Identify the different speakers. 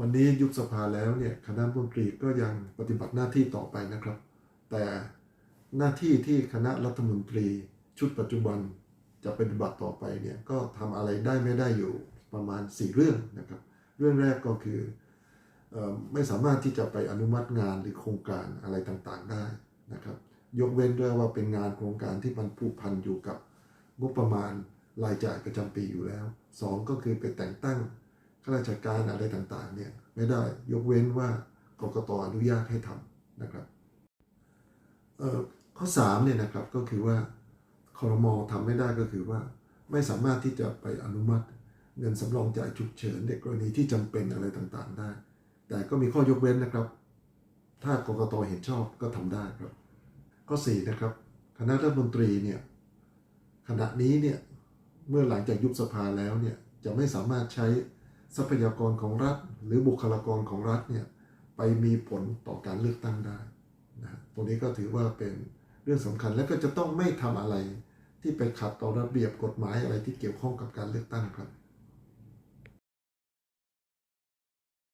Speaker 1: วันนี้ยุบสภาแล้วเนี่ยคณะรัฐมนตรีก็ยังปฏิบัติหน้าที่ต่อไปนะครับ แต่หน้าที่ที่คณะรัฐมนตรีชุดปัจจุบันจะปฏิบัติต่อไปเนี่ยก็ทำอะไรได้ไม่ได้อยู่ประมาณ 4 เรื่องนะครับ เรื่องแรกก็คือออไม่สามารถที่จะไปอนุมัติงานหรือโครงการอะไรต่างๆได้นะครับ ยกเว้นด้วยว่าเป็นงานโครงการที่มันผูกพันอยู่กับงบประมาณรายจ่ายประจำปีอยู่แล้วสองก็คือไปแต่งตั้ง ข้าราชการอะไรต่างๆเนี่ยไม่ได้ยกเว้นว่ากรกตอนุญาตให้ทำนะครับเอ่อข้อ3เนี่ยนะครับก็คือว่าคอรมอทำไม่ได้ก็คือว่า ไม่สามารถที่จะไปอนุมัติ เงินสำรองจ่ายฉุกเฉินในกรณีที่จำเป็นอะไรต่างๆ ได้ แต่ก็มีข้อยกเว้นนะครับ ถ้ากรกตเห็นชอบก็ทำได้ครับ ข้อ4นะครับคณะรัฐมนตรีเนี่ยขณะนี้เนี่ยเมื่อหลังจากยุบสภาแล้วเนี่ยจะไม่สามารถใช้ ทรัพยากรของรัฐ หรือบุคลากรของรัฐเนี่ยไปมีผลต่อการเลือกตั้งได้นะตรงนี้ก็ถือว่าเป็นเรื่องสำคัญและก็จะต้องไม่ทำอะไรที่ไปขัดต่อระเบียบกฎหมายอะไรที่เกี่ยวข้องกับการเลือกตั้งครับ